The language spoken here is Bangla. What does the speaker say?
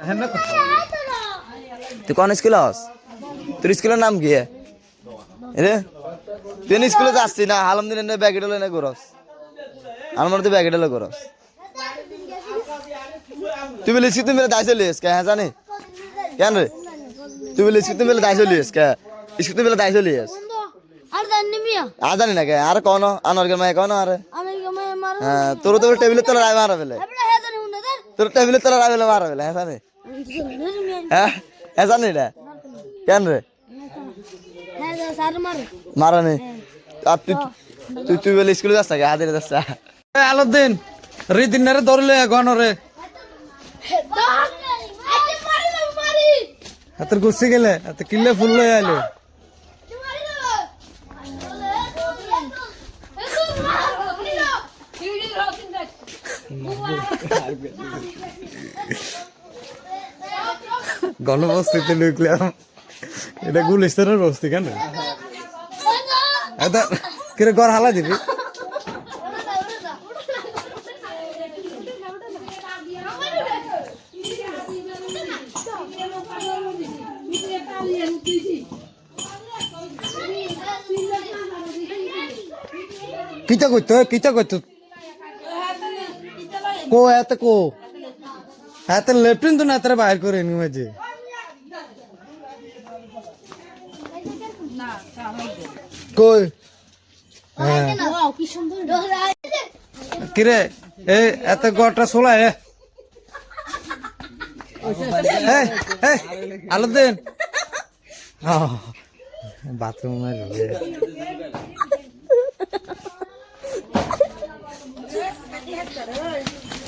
হ্যাঁ তুই কোন স্কুলে হস তোর স্কুলের নাম কি? রে তুই স্কুলে যাচ্ছি না। হালম দিন ব্যাগেট হলে না করস আমার তুই ব্যাগেট হলে করস তুই বলিস কি তুমি দায় চলিস কে? হ্যাঁ জানি। কেন রে? তুই বলিস কি তুমি দায় চলিস কে? স্কুল তুমি দায় চলিস আর জানি না কে। আর কোন? আনোর গে মায় কোন? আরে? হ্যাঁ তোর তো টেবিলের তলা রায় মারা ফেলে তোর টেবিলের তলা রায় ফেলে মারা ফেলে হ্যাঁ জানি। হ্যাঁ হ্যাঁ জানি রে। কেন রে? মার নেই আর তুই তুই তুই বলে স্কুলে যাস নাকি? হাতের যাস আলোদ্দিন রিদিনারে ধরলে গণরে আতে মারি না মারি হাতের গুছি গেলে হাতে কিল্লে ফুল লয়ে আইলো। গণবস্তিতে ঢুকলাম। এটা গুলিস্তানের বস্তি কেন? কিরে ঘর হালা দিবি? কিতা করতো কিতা করতো কো, এত কো। এত লেফটিন তো না তারা বাইর করে নি মাঝে কই? হ্যাঁ। কিরে? এ, এত গটা সোলা এ। আলো দেন